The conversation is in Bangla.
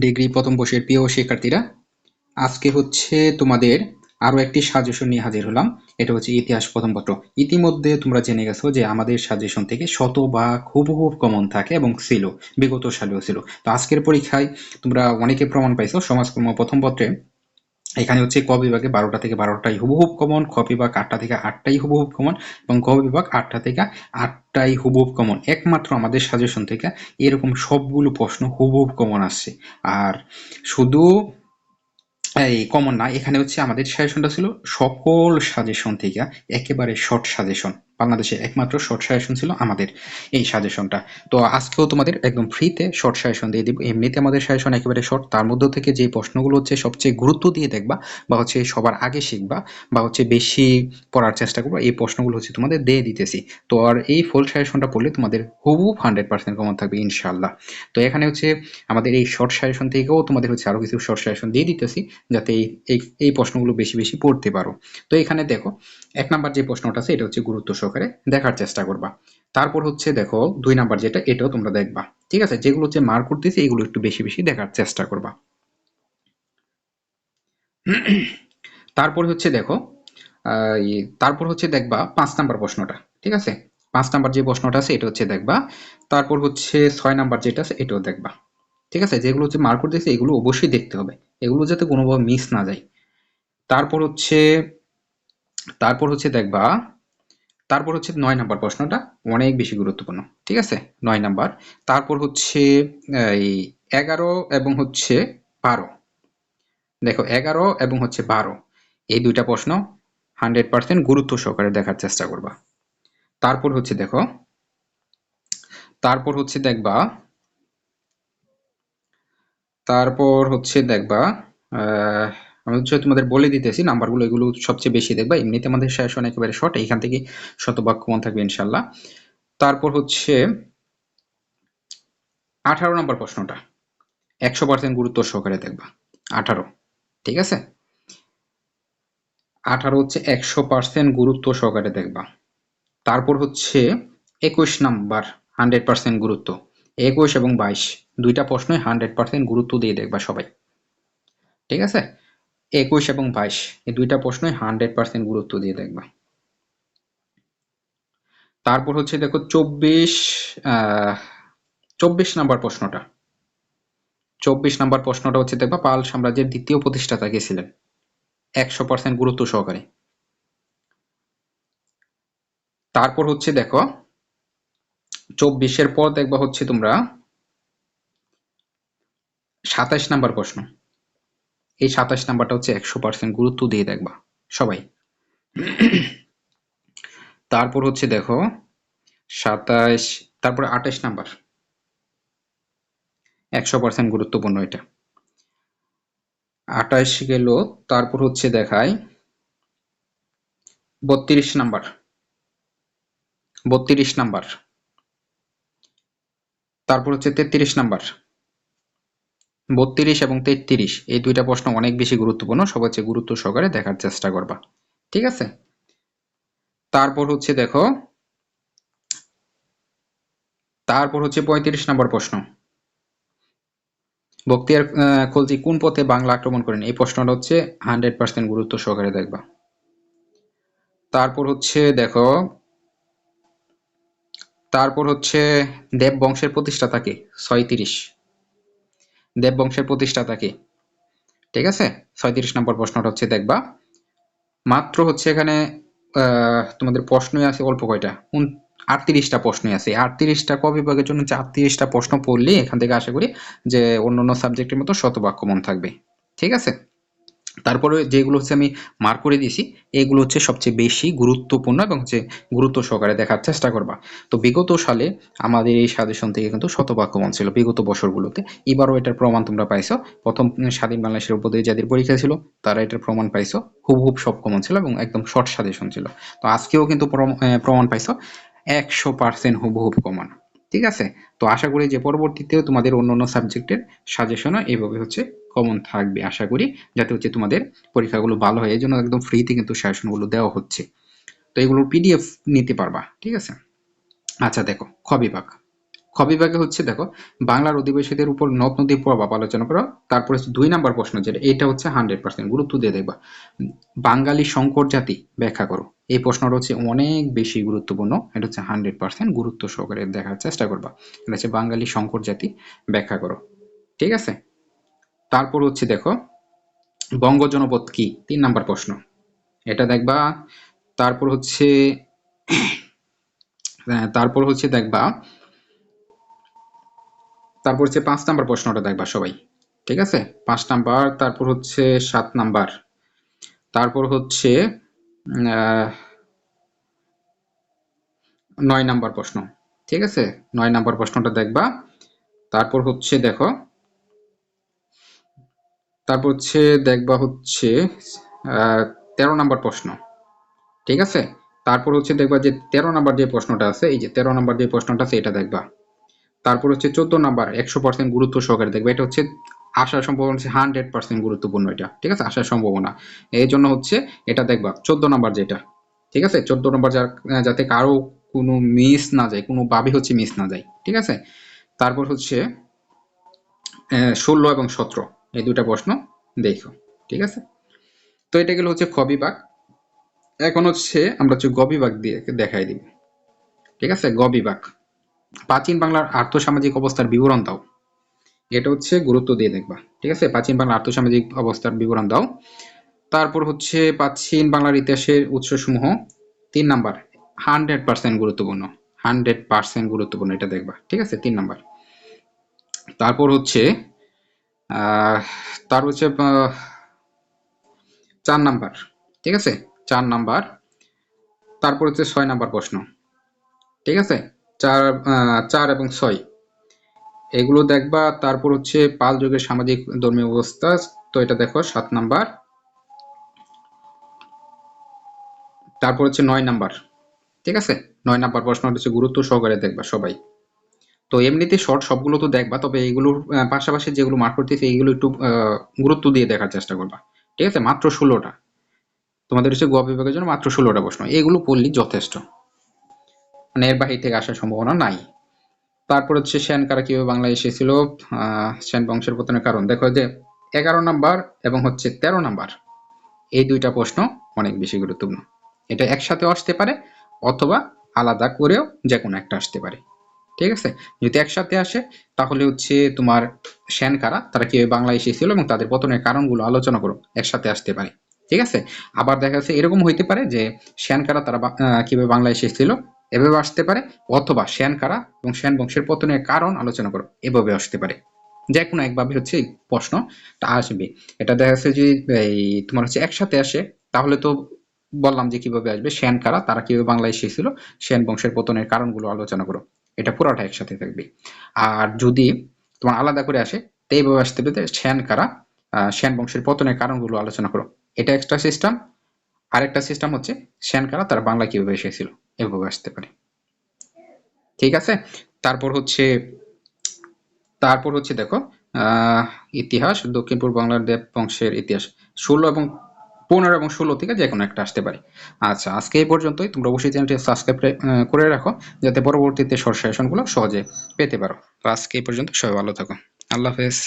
ডিগ্রি প্রথম বর্ষের প্রিয় শিক্ষার্থীরা, আজকে হচ্ছে তোমাদের আরও একটি সাজেশন নিয়ে হাজির হলাম। এটা হচ্ছে ইতিহাস প্রথম পত্র। ইতিমধ্যে তোমরা জেনে গেছো যে আমাদের সাজেশন থেকে শত বা হুবহুব কমন থাকে এবং ছিল, বিগত সালেও ছিল। তো আজকের পরীক্ষায় তোমরা অনেকে প্রমাণ পাইছো, সমাজকর্ম প্রথম পত্রে। এখানে হচ্ছে ক বিভাগে বারোটা থেকে বারোটাই হুবহুব কমন খ বিভাগ আটটা থেকে আটটাই হুবহুব কমন এবং গ বিভাগ আটটা থেকে আটটাই হুবহুব কমন একমাত্র আমাদের সাজেশন থেকে এরকম সবগুলো প্রশ্ন হুবহুব কমন আসছে। আর শুধু, এই কমন না, এখানে হচ্ছে আমাদের সাজেশনটা ছিল সকল সাজেশন থেকে একেবারে শর্ট সাজেশন বাংলাদেশে একমাত্র শর্ট সাজেশন ছিল আমাদের এই সাজেশনটা তো আজকেও তোমাদের একদম ফ্রিতে শর্ট সাজেশন দিয়ে দিব। এমনিতে আমাদের সাজেশন একেবারে শর্ট তার মধ্যে থেকে যে প্রশ্নগুলো হচ্ছে সবচেয়ে গুরুত্ব দিয়ে দেখবা বা হচ্ছে সবার আগে শিখবা বা হচ্ছে বেশি পড়ার চেষ্টা করবা, এই প্রশ্নগুলো হচ্ছে তোমাদের দিয়ে দিতেছি। তো আর এই ফুল সাজেশনটা পড়লে তোমাদের হুবু হান্ড্রেড পার্সেন্ট কমন থাকবে ইনশাল্লাহ তো এখানে হচ্ছে আমাদের এই শর্ট সাজেশন থেকেও তোমাদের হচ্ছে আরও কিছু শর্ট সাজেশন দিয়ে দিতেছি যাতে এই এই প্রশ্নগুলো বেশি বেশি পড়তে পারো। তো এখানে দেখো, এক নাম্বার যে প্রশ্নটা আছে, এটা হচ্ছে গুরুত্ব সহকারে দেখার চেষ্টা করবা। তারপর হচ্ছে দেখো, দুই নাম্বার যেটা, এটাও তোমরা দেখবা। ঠিক আছে? যেগুলো হচ্ছে মার্ক করতেছে, এগুলো একটু বেশি বেশি দেখার চেষ্টা করবা। তারপর হচ্ছে দেখো তারপর হচ্ছে দেখবা পাঁচ নাম্বার প্রশ্নটা। ঠিক আছে? পাঁচ নাম্বার যে প্রশ্নটা আছে, এটা হচ্ছে দেখবা। তারপর হচ্ছে ছয় নাম্বার যেটা আছে, এটাও দেখবা। ঠিক আছে? যেগুলো হচ্ছে মার্ক করতেছে, এগুলো অবশ্যই দেখতে হবে। এগুলো যাতে কোনোভাবে মিস না যায়। তারপর হচ্ছে তারপর হচ্ছে দেখবা তারপর হচ্ছে নয় নাম্বার প্রশ্নটা অনেক বেশি গুরুত্বপূর্ণ, ঠিক আছে? নয় নাম্বার। তারপর হচ্ছে, এই এগারো এবং হচ্ছে বারো। দেখো, এগারো এবং হচ্ছে বারো, এই দুইটা প্রশ্ন হান্ড্রেড পার্সেন্ট গুরুত্ব সহকারে দেখার চেষ্টা করবা। তারপর হচ্ছে দেখো, তারপর হচ্ছে দেখবা, তারপর হচ্ছে দেখবা আমি হচ্ছে তোমাদের বলে দিতেছি, নাম্বারগুলো এগুলো সবচেয়ে বেশি দেখবা। এমনিতে আমাদের সেশন একেবারে শর্ট এইখান থেকে শতভাগ কমন থাকবে ইনশাল্লাহ তারপর হচ্ছে, আঠারো নম্বর প্রশ্নটা। একশো পার্সেন্ট গুরুত্ব সহকারে দেখবা। আঠারো, ঠিক আছে? আঠারো হচ্ছে একশো পার্সেন্ট গুরুত্ব সহকারে দেখবা। তারপর হচ্ছে, একুশ নাম্বার হান্ড্রেড পার্সেন্ট গুরুত্ব। একুশ এবং বাইশ, দুইটা প্রশ্নই হান্ড্রেড পার্সেন্ট গুরুত্ব দিয়ে দেখবা সবাই। ঠিক আছে? একুশ এবং বাইশ। এই দুইটা প্রশ্নই হান্ড্রেড পার্সেন্ট গুরুত্ব দিয়ে দেখবা। তারপর হচ্ছে দেখো চব্বিশ চব্বিশ নাম্বার প্রশ্নটা। চব্বিশ নাম্বার প্রশ্নটা হচ্ছে দেখবা পাল সাম্রাজ্যের দ্বিতীয় প্রতিষ্ঠাতা কে ছিলেন? একশো পার্সেন্ট গুরুত্ব সহকারে। তারপর হচ্ছে দেখো চব্বিশের পর দেখবা হচ্ছে তোমরা সাতাশ নাম্বার প্রশ্ন। এই সাতাশ নাম্বারটা হচ্ছে একশো পার্সেন্ট গুরুত্ব দিয়ে দেখবা, সবাই। তারপর হচ্ছে দেখো, সাতাশ, তারপর আঠাশ নাম্বার। একশো পার্সেন্ট গুরুত্বপূর্ণ এটা। আঠাশ গেল, তারপর হচ্ছে দেখায় বত্রিশ নাম্বার। বত্রিশ নাম্বার। তারপর হচ্ছে তেত্রিশ নাম্বার। বত্রিশ এবং তেত্রিশ, এই দুইটা প্রশ্ন অনেক বেশি গুরুত্বপূর্ণ সবচেয়ে গুরুত্ব সহকারে দেখার চেষ্টা করবা। ঠিক আছে? তারপর হচ্ছে দেখো, তারপর হচ্ছে পঁয়ত্রিশ নম্বর প্রশ্ন। বক্তিয়ার খলজি, কোন পথে বাংলা আক্রমণ করেন? এই প্রশ্নটা হচ্ছে হান্ড্রেড পার্সেন্ট গুরুত্ব সহকারে দেখবা। তারপর হচ্ছে দেখো, তারপর হচ্ছে দেব বংশের প্রতিষ্ঠাতাকে ছয়ত্রিশ। দেব বংশের প্রতিষ্ঠাতাকে ঠিক আছে? ছয়ত্রিশ নম্বর প্রশ্নটা হচ্ছে, দেখবা, মাত্র হচ্ছে এখানে তোমাদের প্রশ্নই আছে অল্প কয়টা। আটত্রিশটা প্রশ্নই আছে। আটত্রিশটা ক বিভাগের জন্য আটত্রিশটা প্রশ্ন পড়লে এখান থেকে আশা করি যে অন্য অন্য সাবজেক্টের মতো শতবাক্য মন থাকবে। ঠিক আছে? তারপরে যেগুলো হচ্ছে আমি মার্ক করে দিয়েছি, এগুলো হচ্ছে সবচেয়ে বেশি গুরুত্বপূর্ণ এবং হচ্ছে গুরুত্ব সহকারে দেখার চেষ্টা করবা। তো বিগত সালে আমাদের এই সাজেশন থেকে কিন্তু শতবাক্য মন ছিল, বিগত বছরগুলোতে। এবারও এটার প্রমাণ তোমরা পাইছো। প্রথম স্বাধীন বাংলাদেশের উপর যাদের পরীক্ষা ছিল, তারা এটার প্রমাণ পাইছো। হুবহুব সব কমন ছিল এবং একদম শর্ট সাজেশন ছিল। তো আজকেও কিন্তু প্রমাণ পাইছো। একশো পার্সেন্ট হুবহুব কমন ঠিক আছে? তো আশা করি যে পরবর্তীতেও তোমাদের অন্য অন্য সাবজেক্টের সাজেশনও এইভাবে হচ্ছে কমন থাকবে। আশা করি যাতে হচ্ছে তোমাদের পরীক্ষাগুলো ভালো হয়। এই জন্য একদম ফ্রিতে কিন্তু সাজেশনগুলো দেওয়া হচ্ছে। তো এগুলোর পিডিএফ নিতে পারবা, ঠিক আছে? আচ্ছা দেখো, খ বিভাগ। হচ্ছে দেখো, বাংলার অধিবাসীদের উপর নদ নদীর প্রভাব আলোচনা করো। তারপরে দুই নাম্বার প্রশ্ন যেটা, এটা হচ্ছে হান্ড্রেড পার্সেন্ট গুরুত্ব দিয়ে দেখবা। বাঙালি সংকর জাতি ব্যাখ্যা করো। এই প্রশ্নটা হচ্ছে অনেক বেশি গুরুত্বপূর্ণ। এটা হচ্ছে হান্ড্রেড পার্সেন্ট গুরুত্ব সহকারে দেখার চেষ্টা করবা। এটা হচ্ছে বাঙালি সংকর জাতি ব্যাখ্যা করো। ঠিক আছে? তারপর হচ্ছে দেখো বঙ্গ জনপদ কি? তিন নাম্বার প্রশ্ন। এটা দেখবা তারপর হচ্ছে আহ, তারপর হচ্ছে দেখবা তারপর হচ্ছে পাঁচ নাম্বার প্রশ্নটা দেখবা সবাই। ঠিক আছে? পাঁচ নাম্বার তারপর হচ্ছে সাত নাম্বার। তারপর হচ্ছে নয় নাম্বার প্রশ্ন, ঠিক আছে? নয় নাম্বার প্রশ্নটা দেখবা। তারপর হচ্ছে দেখো, তারপর হচ্ছে দেখবা হচ্ছে তেরো নাম্বার প্রশ্ন, ঠিক আছে? তারপর হচ্ছে দেখবা যে তেরো নাম্বার যে প্রশ্নটা আছে, এই যে তেরো নাম্বার যে প্রশ্নটা আছে, এটা দেখবা। তারপর হচ্ছে চোদ্দ নাম্বার, একশো পার্সেন্ট গুরুত্ব সহকারে দেখবে। এটা হচ্ছে আসার সম্ভাবনা হচ্ছে হান্ড্রেড পার্সেন্ট গুরুত্বপূর্ণ এটা, ঠিক আছে? আসার সম্ভাবনা। এই জন্য হচ্ছে এটা দেখবা, চোদ্দ নম্বর যেটা, ঠিক আছে? চোদ্দ নম্বর যার- যাতে কারও কোনো মিস না যায়, কোনো ভাবে হচ্ছে মিস না যায়, ঠিক আছে? তারপর হচ্ছে ষোলো এবং সতেরো, এই দুটা প্রশ্ন দেখো, ঠিক আছে? তো এটা গেল হচ্ছে খ বিভাগ। এখন হচ্ছে আমরা হচ্ছে গ বিভাগ দিয়ে দেখাই দিব, ঠিক আছে? গ বিভাগ। প্রাচীন বাংলার আর্থসামাজিক অবস্থার বিবরণ দাও। এটা হচ্ছে গুরুত্ব দিয়ে দেখবা, ঠিক আছে? প্রাচীন বাংলার আর্থসামাজিক অবস্থার বিবরণ দাও। তারপর হচ্ছে প্রাচীন বাংলার ইতিহাসের উৎসসমূহ। তিন নাম্বার, হান্ড্রেড পার্সেন্ট গুরুত্বপূর্ণ। হান্ড্রেড পার্সেন্ট গুরুত্বপূর্ণ, এটা দেখবা, ঠিক আছে? তিন নাম্বার। তারপর হচ্ছে তার হচ্ছে চার নাম্বার, ঠিক আছে? চার নাম্বার। তারপর হচ্ছে ছয় নাম্বার প্রশ্ন, ঠিক আছে? চার চার এবং ছয়। এগুলো দেখবা, তারপর হচ্ছে পাল যুগের সামাজিক ধর্মীয় অবস্থা, তো এটা দেখো সাত নাম্বার। তারপর হচ্ছে নয় নাম্বার, ঠিক আছে? নয় নাম্বার প্রশ্ন হচ্ছে গুরুত্ব সহকারে দেখবা সবাই। তো এমনিতে শর্ট সবগুলো তো দেখবা, তবে এইগুলোর পাশাপাশি যেগুলো মার্ক করতেছে এইগুলো একটু গুরুত্ব দিয়ে দেখার চেষ্টা করবা। ঠিক আছে? মাত্র ষোলোটা। তোমাদের হচ্ছে গোয়া বিভাগের জন্য মাত্র ষোলোটা প্রশ্ন। এগুলো পড়লেই যথেষ্ট। মানে এর বাহির থেকে আসার সম্ভাবনা নাই। তারপর হচ্ছে সেন কারা কীভাবে বাংলায় এসেছিল? সেন বংশের পতনের কারণ। দেখো যে এগারো নাম্বার এবং হচ্ছে তেরো নাম্বার, এই দুইটা প্রশ্ন অনেক বেশি গুরুত্বপূর্ণ। এটা একসাথে আসতে পারে অথবা আলাদা করেও যে কোনো একটা আসতে পারে। ঠিক আছে? যদি একসাথে আসে, তাহলে হচ্ছে তোমার সেন কারা, তারা কীভাবে বাংলায় এসেছিল এবং তাদের পতনের কারণগুলো আলোচনা করো, একসাথে আসতে পারে। ঠিক আছে? আবার দেখা যাচ্ছে এরকম হইতে পারে যে সেন কারা, তারা কীভাবে বাংলায় এসেছিল এভাবে আসতে পারে অথবা সেন কারা এবং সেন বংশের পতনের কারণ আলোচনা করো। এভাবে আসতে পারে। যে কোনো একভাবে হচ্ছে এই প্রশ্নটা আসবে। এটা দেখা যাচ্ছে যে, এই তোমার হচ্ছে একসাথে আসে, তাহলে তো বললাম যে কীভাবে আসবে, সেন কারা, তারা কীভাবে বাংলায় এসেছিল, সেন বংশের পতনের কারণগুলো আলোচনা করো। এটা পুরোটা একসাথে থাকবে। আর যদি তোমার আলাদা করে আসে, তো এইভাবে আসতে যে সেন কারা সেন বংশের পতনের কারণগুলো আলোচনা করো। এটা এক্সট্রা সিস্টেম আরেকটা সিস্টেম হচ্ছে সেন কারা, তারা বাংলা কীভাবে এসেছিল। এভাবে আসতে পারে। ঠিক আছে? তারপর হচ্ছে তারপর হচ্ছে দেখো ইতিহাস দক্ষিণ পূর্ব বাংলার দেব বংশের ইতিহাস। ষোলো এবং পনেরো এবং ষোলো থেকে যে কোনো একটা আসতে পারে। আচ্ছা আজকে এই পর্যন্তই। তোমরা অবশ্যই চ্যানেলটি সাবস্ক্রাইব করে রাখো, যাতে পরবর্তীতে শর্ট সেশনগুলো সহজে পেতে পারো। আজকে এই পর্যন্ত সবাই ভালো থাকো। আল্লাহ হাফেজ।